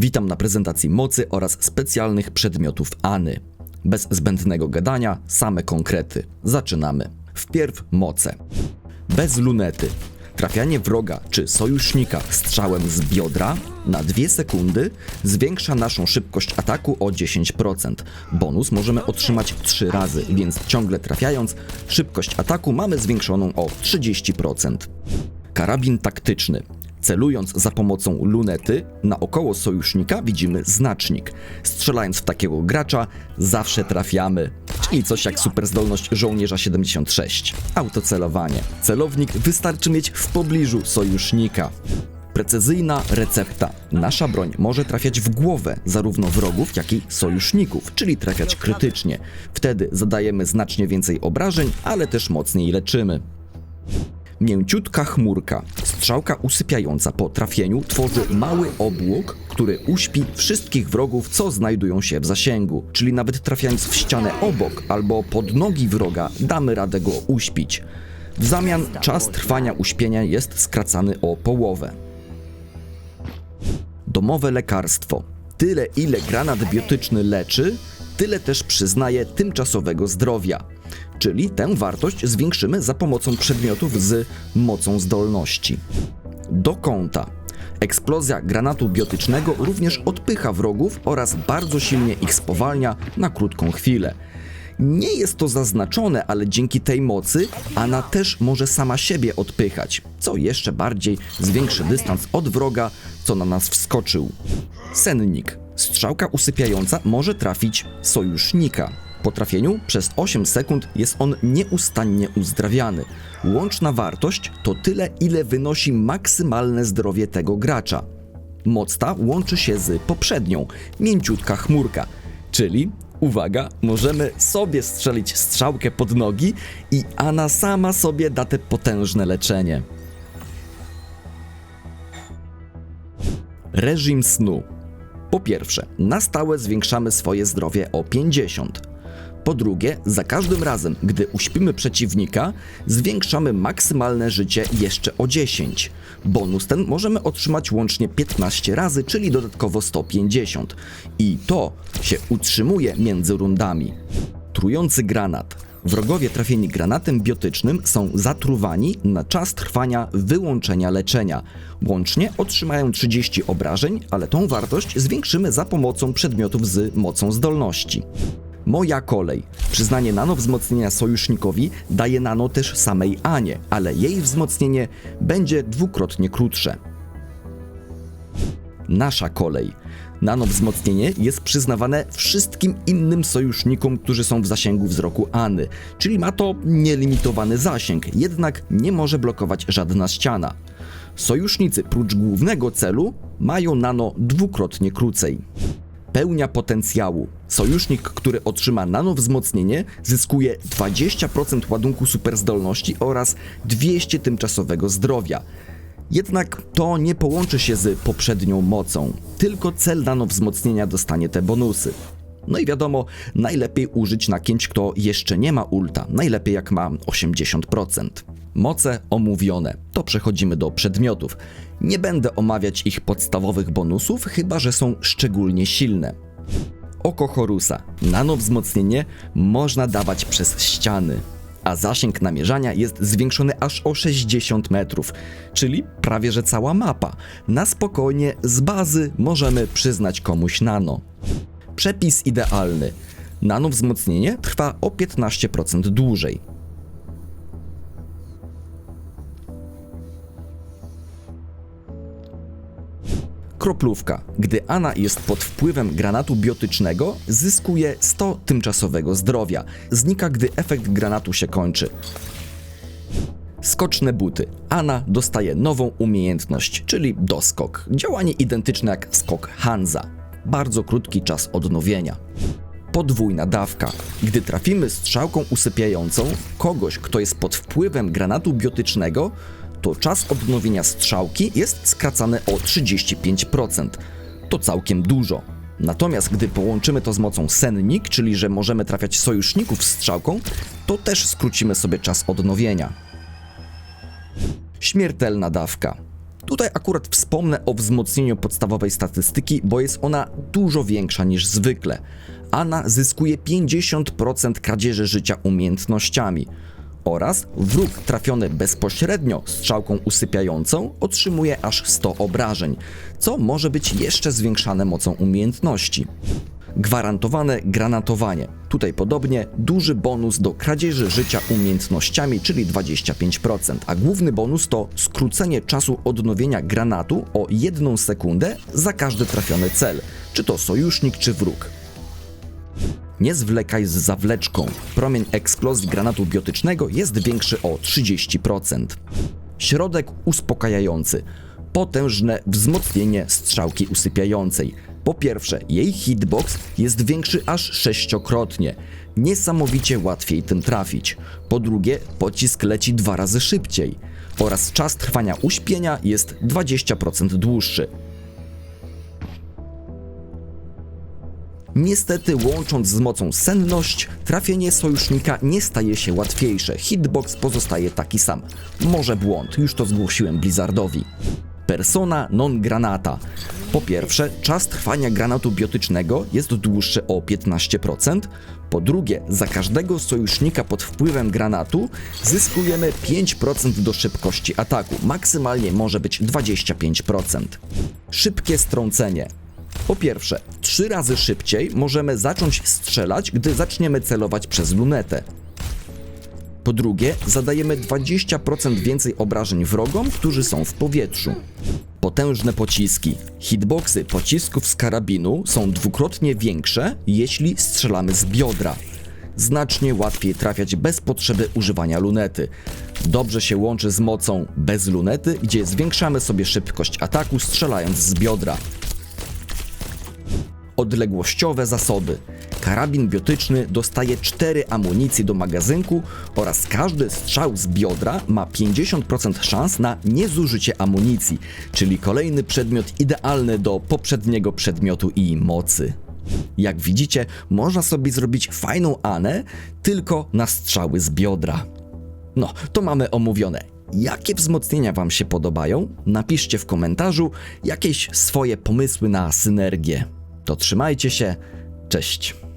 Witam na prezentacji mocy oraz specjalnych przedmiotów Any. Bez zbędnego gadania, same konkrety. Zaczynamy. Wpierw moce. Bez lunety. Trafianie wroga czy sojusznika strzałem z biodra na 2 sekundy zwiększa naszą szybkość ataku o 10%. Bonus możemy otrzymać 3 razy, więc ciągle trafiając, szybkość ataku mamy zwiększoną o 30%. Karabin taktyczny. Celując za pomocą lunety, naokoło sojusznika widzimy znacznik. Strzelając w takiego gracza, zawsze trafiamy. Czyli coś jak superzdolność żołnierza 76. Autocelowanie. Celownik wystarczy mieć w pobliżu sojusznika. Precyzyjna recepta. Nasza broń może trafiać w głowę zarówno wrogów, jak i sojuszników, czyli trafiać krytycznie. Wtedy zadajemy znacznie więcej obrażeń, ale też mocniej leczymy. Mięciutka chmurka. Strzałka usypiająca po trafieniu tworzy mały obłok, który uśpi wszystkich wrogów, co znajdują się w zasięgu. Czyli nawet trafiając w ścianę obok albo pod nogi wroga, damy radę go uśpić. W zamian czas trwania uśpienia jest skracany o połowę. Domowe lekarstwo. Tyle ile granat biotyczny leczy, tyle też przyznaje tymczasowego zdrowia. Czyli tę wartość zwiększymy za pomocą przedmiotów z mocą zdolności. Do kąta. Eksplozja granatu biotycznego również odpycha wrogów oraz bardzo silnie ich spowalnia na krótką chwilę. Nie jest to zaznaczone, ale dzięki tej mocy Ana też może sama siebie odpychać, co jeszcze bardziej zwiększy dystans od wroga, co na nas wskoczył. Sennik. Strzałka usypiająca może trafić sojusznika. Po trafieniu przez 8 sekund jest on nieustannie uzdrawiany. Łączna wartość to tyle, ile wynosi maksymalne zdrowie tego gracza. Moc ta łączy się z poprzednią, mięciutka chmurka, czyli uwaga, możemy sobie strzelić strzałkę pod nogi i Ana sama sobie da te potężne leczenie. Reżim snu. Po pierwsze, na stałe zwiększamy swoje zdrowie o 50. Po drugie, za każdym razem, gdy uśpimy przeciwnika, zwiększamy maksymalne życie jeszcze o 10. Bonus ten możemy otrzymać łącznie 15 razy, czyli dodatkowo 150. I to się utrzymuje między rundami. Trujący granat. Wrogowie trafieni granatem biotycznym są zatruwani na czas trwania wyłączenia leczenia. Łącznie otrzymają 30 obrażeń, ale tą wartość zwiększymy za pomocą przedmiotów z mocą zdolności. Moja kolej. Przyznanie nano wzmocnienia sojusznikowi daje nano też samej Anie, ale jej wzmocnienie będzie dwukrotnie krótsze. Nasza kolej. Nano wzmocnienie jest przyznawane wszystkim innym sojusznikom, którzy są w zasięgu wzroku Any, czyli ma to nielimitowany zasięg, jednak nie może blokować żadna ściana. Sojusznicy prócz głównego celu mają nano dwukrotnie krócej. Pełnia potencjału. Sojusznik, który otrzyma nano wzmocnienie, zyskuje 20% ładunku superzdolności oraz 200 tymczasowego zdrowia. Jednak to nie połączy się z poprzednią mocą, tylko cel nano wzmocnienia dostanie te bonusy. No i wiadomo, najlepiej użyć na kimś, kto jeszcze nie ma ulta, najlepiej jak ma 80%. Moce omówione, to przechodzimy do przedmiotów. Nie będę omawiać ich podstawowych bonusów, chyba że są szczególnie silne. Oko Horusa. Nano wzmocnienie można dawać przez ściany, a zasięg namierzania jest zwiększony aż o 60 metrów, czyli prawie że cała mapa. Na spokojnie z bazy możemy przyznać komuś nano. Przepis idealny. Nano wzmocnienie trwa o 15% dłużej. Kroplówka. Gdy Ana jest pod wpływem granatu biotycznego, zyskuje 100 tymczasowego zdrowia. Znika, gdy efekt granatu się kończy. Skoczne buty. Ana dostaje nową umiejętność, czyli doskok. Działanie identyczne jak skok Hanza. Bardzo krótki czas odnowienia. Podwójna dawka. Gdy trafimy strzałką usypiającą kogoś, kto jest pod wpływem granatu biotycznego, to czas odnowienia strzałki jest skracany o 35%. To całkiem dużo. Natomiast gdy połączymy to z mocą sennik, czyli że możemy trafiać sojuszników strzałką, to też skrócimy sobie czas odnowienia. Śmiertelna dawka. Tutaj akurat wspomnę o wzmocnieniu podstawowej statystyki, bo jest ona dużo większa niż zwykle. Ana zyskuje 50% kradzieży życia umiejętnościami oraz wróg trafiony bezpośrednio strzałką usypiającą otrzymuje aż 100 obrażeń, co może być jeszcze zwiększane mocą umiejętności. Gwarantowane granatowanie. Tutaj podobnie duży bonus do kradzieży życia umiejętnościami, czyli 25%, a główny bonus to skrócenie czasu odnowienia granatu o 1 sekundę za każdy trafiony cel, czy to sojusznik, czy wróg. Nie zwlekaj z zawleczką. Promień eksplozji granatu biotycznego jest większy o 30%. Środek uspokajający. Potężne wzmocnienie strzałki usypiającej. Po pierwsze, jej hitbox jest większy aż sześciokrotnie. Niesamowicie łatwiej tym trafić. Po drugie, pocisk leci dwa razy szybciej. Oraz czas trwania uśpienia jest 20% dłuższy. Niestety, łącząc z mocą senność, trafienie sojusznika nie staje się łatwiejsze. Hitbox pozostaje taki sam. Może błąd, już to zgłosiłem Blizzardowi. Persona non granata. Po pierwsze, czas trwania granatu biotycznego jest dłuższy o 15%. Po drugie, za każdego sojusznika pod wpływem granatu zyskujemy 5% do szybkości ataku. Maksymalnie może być 25%. Szybkie strącenie. Po pierwsze, trzy razy szybciej możemy zacząć strzelać, gdy zaczniemy celować przez lunetę. Po drugie, zadajemy 20% więcej obrażeń wrogom, którzy są w powietrzu. Potężne pociski. Hitboxy pocisków z karabinu są dwukrotnie większe, jeśli strzelamy z biodra. Znacznie łatwiej trafiać bez potrzeby używania lunety. Dobrze się łączy z mocą bez lunety, gdzie zwiększamy sobie szybkość ataku strzelając z biodra odległościowe zasoby. Karabin biotyczny dostaje 4 amunicji do magazynku oraz każdy strzał z biodra ma 50% szans na niezużycie amunicji, czyli kolejny przedmiot idealny do poprzedniego przedmiotu i mocy. Jak widzicie, można sobie zrobić fajną Anę tylko na strzały z biodra. No, to mamy omówione. Jakie wzmocnienia Wam się podobają? Napiszcie w komentarzu jakieś swoje pomysły na synergię. To trzymajcie się, cześć.